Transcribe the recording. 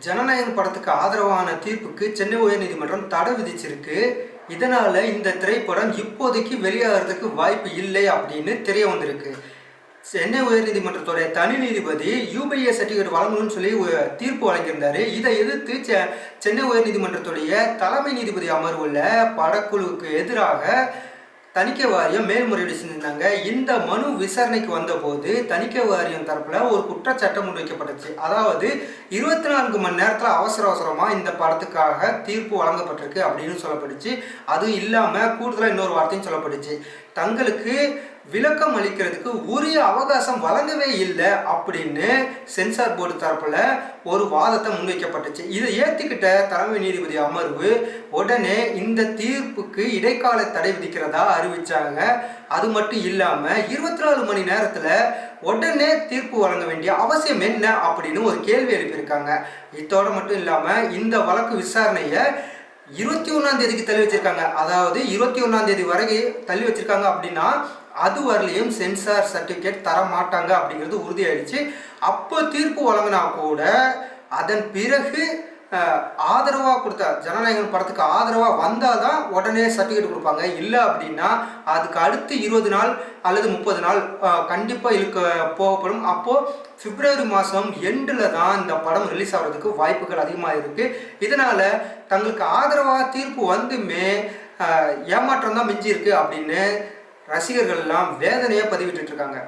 ஜனநாயகம் படத்துக்கு ஆதரவான தீர்ப்புக்கு சென்னை உயர்நீதிமன்றம் தடை விதிச்சிருக்கு. இதனால இந்த திரைப்படம் இப்போதைக்கு வெளியாகிறதுக்கு வாய்ப்பு இல்லை அப்படின்னு தெரிய வந்திருக்கு. சென்னை உயர்நீதிமன்றத்துடைய தனி நீதிபதி யூபிஏ சர்டிஃபிகேட் வழங்கணும்னு சொல்லி தீர்ப்பு வழங்கியிருந்தாரு. இதை எதிர்த்து செ- சென்னை உயர்நீதிமன்றத்துடைய தலைமை நீதிபதி அமர்வுள்ள படக்குழுவுக்கு எதிராக தணிக்கை வாரியம் மேல்முறையீடு செஞ்சிருந்தாங்க. இந்த மனு விசாரணைக்கு வந்தபோது தணிக்கை வாரியம் தரப்பில் ஒரு குற்றச்சட்டம் முன்வைக்கப்பட்டுச்சு அதாவது இருபத்தி நான்கு மணி நேரத்தில் அவசர அவசரமாக இந்த படத்துக்காக தீர்ப்பு வழங்கப்பட்டிருக்கு அப்படின்னு சொல்லப்பட்டுச்சு. அது இல்லாமல் கூடுதலாக இன்னொரு வார்த்தையும் சொல்லப்பட்டுச்சு. தங்களுக்கு விளக்கம் அளிக்கிறதுக்கு உரிய அவகாசம் வழங்கவே இல்லை அப்படின்னு சென்சார் போர்டு தரப்பில் ஒரு வாதத்தை முன்வைக்கப்பட்டுச்சு. இதை ஏற்றுக்கிட்ட தலைமை நீதிபதி அமர்வு உடனே இந்த தீர்ப்புக்கு இடைக்கால தடை விதிக்கிறதா அறிவித்தாங்க அது மட்டும் இல்லாமல் இருபத்தி நாலு மணி நேரத்தில் உடனே தீர்ப்பு வழங்க வேண்டிய அவசியம் என்ன அப்படின்னு ஒரு கேள்வி எழுப்பியிருக்காங்க. இதோட மட்டும் இல்லாமல் இந்த வழக்கு விசாரணையை இருபத்தி ஒன்றாம் தேதிக்கு தள்ளி வச்சுருக்காங்க. அதாவது இருபத்தி ஒன்றாம் தேதி வரைக்கும் தள்ளி வச்சுருக்காங்க அப்படின்னா அது வரலையும் சென்சார் சர்டிஃபிகேட் தர மாட்டாங்க அப்படிங்கிறது உறுதியாயிடுச்சு. அப்போ தீர்ப்பு வழங்கினா கூட அதன் பிறகு ஆதரவாக கொடுத்த ஜனநாயகம் படத்துக்கு ஆதரவாக வந்தால் தான் உடனே சர்டிஃபிகேட் கொடுப்பாங்க. இல்லை அப்படின்னா அதுக்கு அடுத்து இருபது நாள் அல்லது முப்பது நாள் கண்டிப்பாக இழுக்க போகப்படும். அப்போது பிப்ரவரி மாதம் எண்டில் தான் இந்த படம் ரிலீஸ் ஆகிறதுக்கு வாய்ப்புகள் அதிகமாக இருக்குது இதனால் தங்களுக்கு ஆதரவாக தீர்ப்பு வந்துமே ஏமாற்றம் தான் மிஞ்சி இருக்குது அப்படின்னு ரசிகர்கள் எல்லாம் வேதனையாக பதிவிட்டு இருக்காங்க.